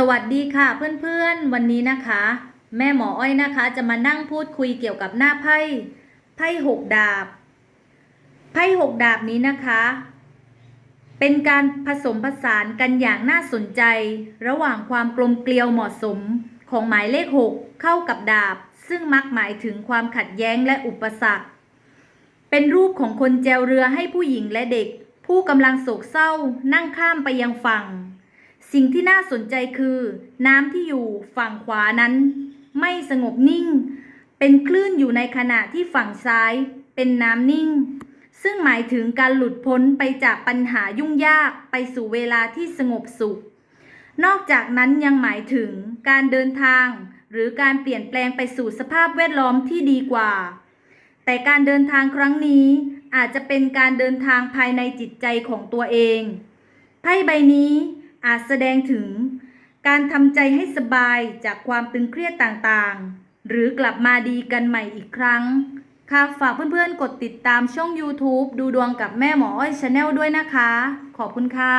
สวัสดีค่ะเพื่อนๆ วันนี้นะคะ แม่หมออ้อยนะคะ จะมานั่งพูดคุยเกี่ยวกับหน้าไพ่ไพ่หกดาบ ไพ่หกดาบนี้นะคะ เป็นการผสมผสานกันอย่างน่าสนใจ ระหว่างความกลมเกลียวเหมาะสมของหมายเลขหกเข้ากับดาบ ซึ่งมักหมายถึงความขัดแย้งและอุปสรรค เป็นรูปของคนแจวเรือให้ผู้หญิงและเด็ก ผู้กำลังโศกเศร้านั่งข้ามไปยังฝั่ง สิ่งที่น่าสนใจคือ น้ำที่อยู่ฝั่งขวานั้น ไม่สงบนิ่ง เป็นคลื่นอยู่ในขณะที่ฝั่งซ้ายเป็นน้ำนิ่ง ซึ่งหมายถึงการหลุดพ้นไปจากปัญหายุ่งยากไปสู่เวลาที่สงบสุข นอกจากนั้นยังหมายถึงการเดินทาง หรือการเปลี่ยนแปลงไปสู่สภาพแวดล้อมที่ดีกว่า แต่การเดินทางครั้งนี้อาจจะเป็นการเดินทางภายในจิตใจของตัวเอง ไพ่ใบนี้ อาจแสดงถึง การทำใจให้สบายจากความตึงเครียดต่างๆ หรือกลับมาดีกันใหม่อีกครั้ง ค่ะฝากเพื่อนๆ กดติดตามช่อง YouTube ดูดวงกับแม่หมออ้อยชาแนลด้วยนะคะ ขอบคุณค่ะ